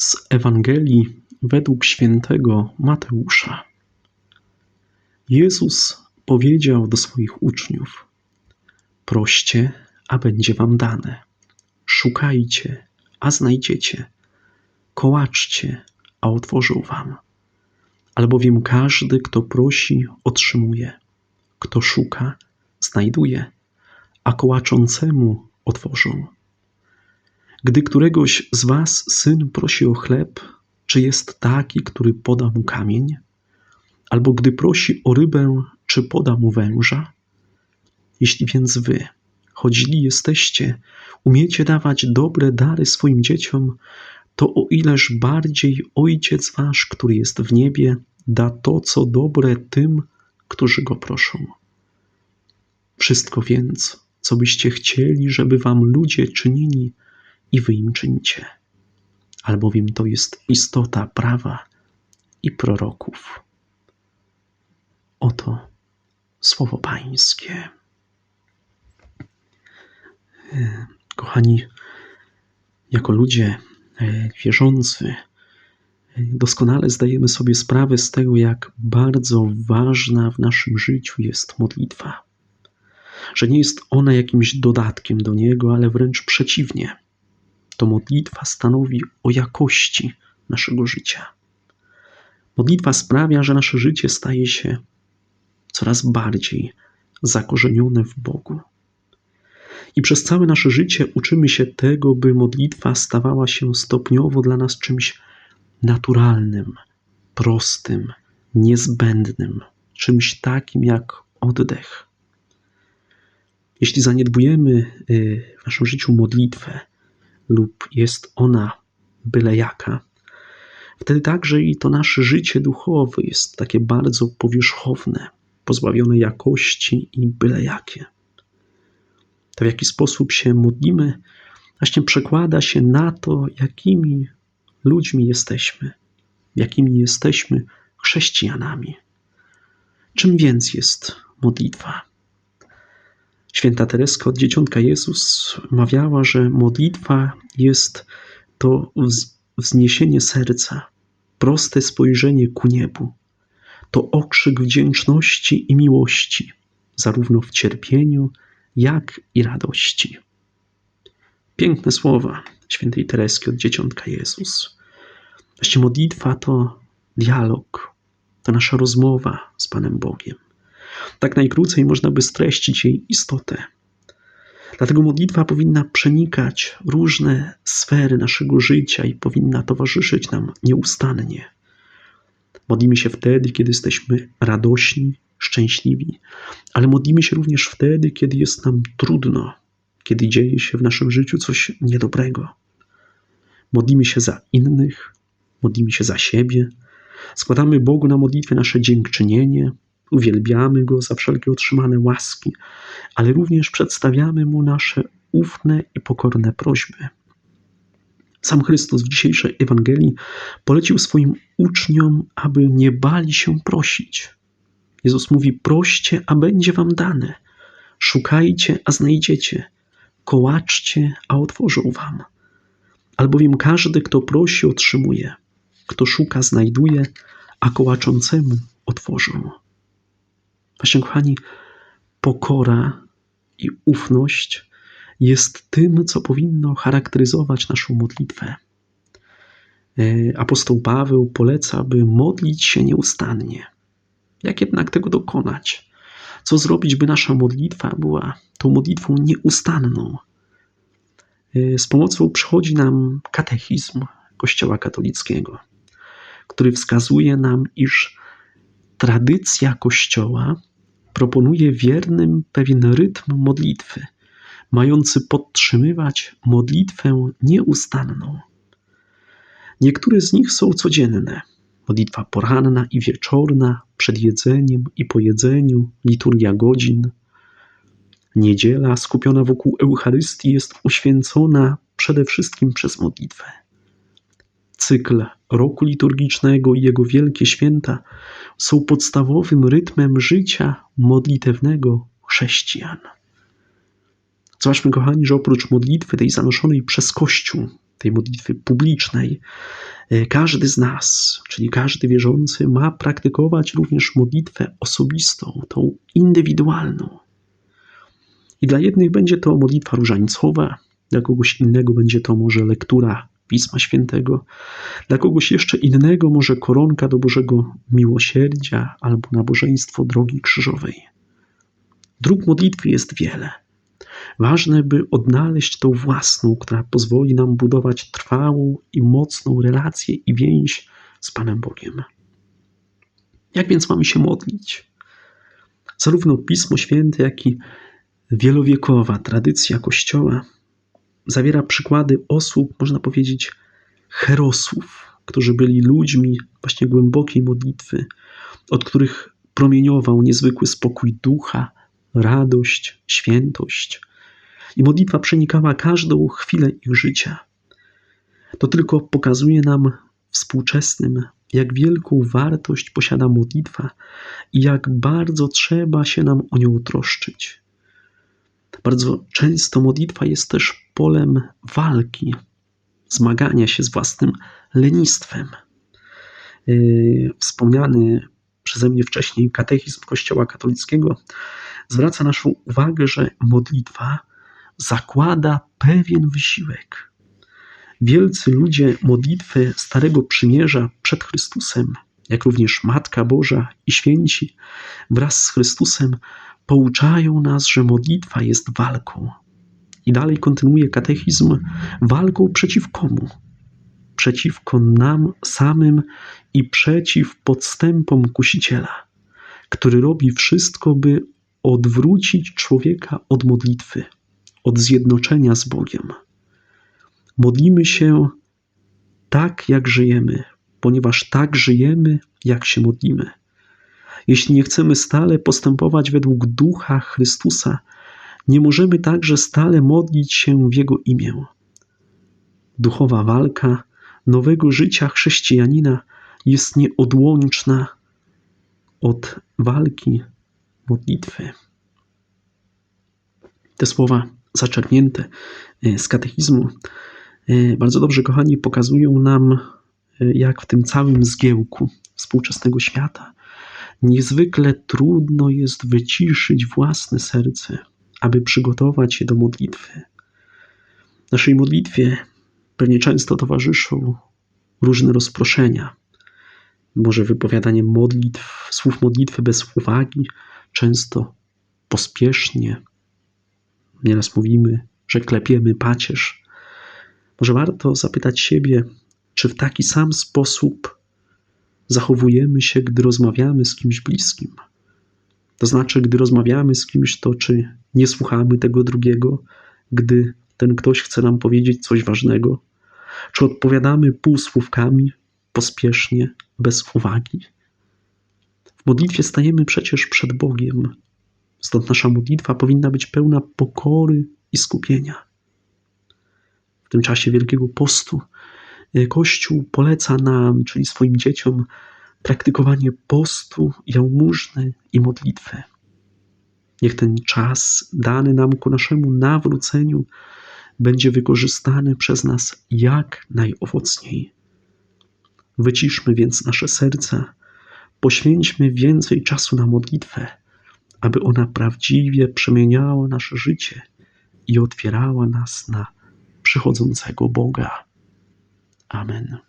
Z Ewangelii według świętego Mateusza. Jezus powiedział do swoich uczniów: Proście, a będzie wam dane. Szukajcie, a znajdziecie. Kołaczcie, a otworzą wam. Albowiem każdy, kto prosi, otrzymuje. Kto szuka, znajduje, a kołaczącemu otworzą. Gdy któregoś z was syn prosi o chleb, czy jest taki, który poda mu kamień? Albo gdy prosi o rybę, czy poda mu węża? Jeśli więc wy, choć źli jesteście, umiecie dawać dobre dary swoim dzieciom, to o ileż bardziej Ojciec Wasz, który jest w niebie, da to, co dobre tym, którzy Go proszą. Wszystko więc, co byście chcieli, żeby Wam ludzie czynili, i wy im czyńcie, albowiem to jest istota prawa i proroków. Oto słowo Pańskie. Kochani, jako ludzie e, wierzący, e, doskonale zdajemy sobie sprawę z tego, jak bardzo ważna w naszym życiu jest modlitwa. Że nie jest ona jakimś dodatkiem do niego, ale wręcz przeciwnie. To modlitwa stanowi o jakości naszego życia. Modlitwa sprawia, że nasze życie staje się coraz bardziej zakorzenione w Bogu. I przez całe nasze życie uczymy się tego, by modlitwa stawała się stopniowo dla nas czymś naturalnym, prostym, niezbędnym, czymś takim jak oddech. Jeśli zaniedbujemy y, w naszym życiu modlitwę lub jest ona byle jaka, wtedy także i to nasze życie duchowe jest takie bardzo powierzchowne, pozbawione jakości i byle jakie to w jaki sposób się modlimy, właśnie przekłada się na to, jakimi ludźmi jesteśmy, jakimi jesteśmy chrześcijanami. Czym więc jest modlitwa? Święta Tereska od Dzieciątka Jezus mawiała, że modlitwa jest to wzniesienie serca, proste spojrzenie ku niebu. To okrzyk wdzięczności i miłości, zarówno w cierpieniu, jak i radości. Piękne słowa świętej Tereski od Dzieciątka Jezus. Właśnie modlitwa to dialog, to nasza rozmowa z Panem Bogiem. Tak najkrócej można by streścić jej istotę. Dlatego modlitwa powinna przenikać różne sfery naszego życia i powinna towarzyszyć nam nieustannie. Modlimy się wtedy, kiedy jesteśmy radośni, szczęśliwi, ale modlimy się również wtedy, kiedy jest nam trudno, kiedy dzieje się w naszym życiu coś niedobrego. Modlimy się za innych, modlimy się za siebie, składamy Bogu na modlitwę nasze dziękczynienie, uwielbiamy Go za wszelkie otrzymane łaski, ale również przedstawiamy Mu nasze ufne i pokorne prośby. Sam Chrystus w dzisiejszej Ewangelii polecił swoim uczniom, aby nie bali się prosić, Jezus mówi: proście, a będzie wam dane. Szukajcie, a znajdziecie. Kołaczcie, a otworzą wam. Albowiem każdy, kto prosi, otrzymuje. Kto szuka, znajduje, a kołaczącemu otworzą. Właśnie, kochani, pokora i ufność jest tym, co powinno charakteryzować naszą modlitwę. E, apostoł Paweł poleca, by modlić się nieustannie jak jednak tego dokonać? Co zrobić, by nasza modlitwa była tą modlitwą nieustanną? Y, z pomocą przychodzi nam katechizm Kościoła katolickiego, który wskazuje nam, iż tradycja Kościoła proponuje wiernym pewien rytm modlitwy, mający podtrzymywać modlitwę nieustanną. Niektóre z nich są codzienne, modlitwa poranna i wieczorna, przed jedzeniem i po jedzeniu, liturgia godzin. Niedziela skupiona wokół Eucharystii jest uświęcona przede wszystkim przez modlitwę. Cykl roku liturgicznego i jego wielkie święta są podstawowym rytmem życia modlitewnego chrześcijan. Zobaczmy, kochani, że oprócz modlitwy tej zanoszonej przez Kościół tej modlitwy publicznej, e, każdy z nas, czyli każdy wierzący, ma praktykować również modlitwę osobistą, tą indywidualną. I dla jednych będzie to modlitwa różańcowa, dla kogoś innego będzie to może lektura Pisma Świętego, dla kogoś jeszcze innego może koronka do Bożego Miłosierdzia albo nabożeństwo drogi krzyżowej. Dróg modlitwy jest wiele. Ważne, by odnaleźć tą własną, która pozwoli nam budować trwałą i mocną relację i więź z Panem Bogiem. Jak więc mamy się modlić? Zarówno Pismo Święte, jak i wielowiekowa tradycja Kościoła zawiera przykłady osób, można powiedzieć, herosów, którzy byli ludźmi właśnie głębokiej modlitwy, od których promieniował niezwykły spokój ducha, radość, świętość. I modlitwa przenikała każdą chwilę ich życia. To tylko pokazuje nam współczesnym, jak wielką wartość posiada modlitwa i jak bardzo trzeba się nam o nią troszczyć. Bardzo często modlitwa jest też polem walki, zmagania się z własnym lenistwem. Yy, wspomniany przeze mnie wcześniej katechizm Kościoła katolickiego zwraca naszą uwagę, że modlitwa zakłada pewien wysiłek. Wielcy ludzie modlitwy Starego Przymierza przed Chrystusem, jak również Matka Boża i święci wraz z Chrystusem pouczają nas, że modlitwa jest walką. I dalej kontynuuje katechizm walką przeciw komu? Przeciwko nam samym i przeciw podstępom kusiciela, który robi wszystko, by odwrócić człowieka od modlitwy, od zjednoczenia z Bogiem. Modlimy się tak, jak żyjemy, ponieważ tak żyjemy, jak się modlimy. Jeśli nie chcemy stale postępować według ducha Chrystusa, nie możemy także stale modlić się w Jego imię. Duchowa walka nowego życia chrześcijanina jest nieodłączna od walki modlitwy. Te słowa zaczerpnięte e, z katechizmu e, bardzo dobrze, kochani, pokazują nam, e, jak w tym całym zgiełku współczesnego świata niezwykle trudno jest wyciszyć własne serce, aby przygotować się do modlitwy. Naszej modlitwie pewnie często towarzyszą różne rozproszenia, może wypowiadanie modlitw, słów modlitwy bez uwagi, często pospiesznie. Nieraz mówimy, że klepiemy pacierz. Może warto zapytać siebie, czy w taki sam sposób zachowujemy się, gdy rozmawiamy z kimś bliskim. To znaczy, gdy rozmawiamy z kimś, to czy nie słuchamy tego drugiego, gdy ten ktoś chce nam powiedzieć coś ważnego? Czy odpowiadamy półsłówkami, pospiesznie, bez uwagi? W modlitwie stajemy przecież przed Bogiem. Stąd nasza modlitwa powinna być pełna pokory i skupienia. W tym czasie Wielkiego Postu Kościół poleca nam, czyli swoim dzieciom, praktykowanie postu, jałmużny i modlitwy. Niech ten czas dany nam ku naszemu nawróceniu będzie wykorzystany przez nas jak najowocniej. Wyciszmy więc nasze serca, poświęćmy więcej czasu na modlitwę, aby ona prawdziwie przemieniała nasze życie i otwierała nas na przychodzącego Boga. Amen.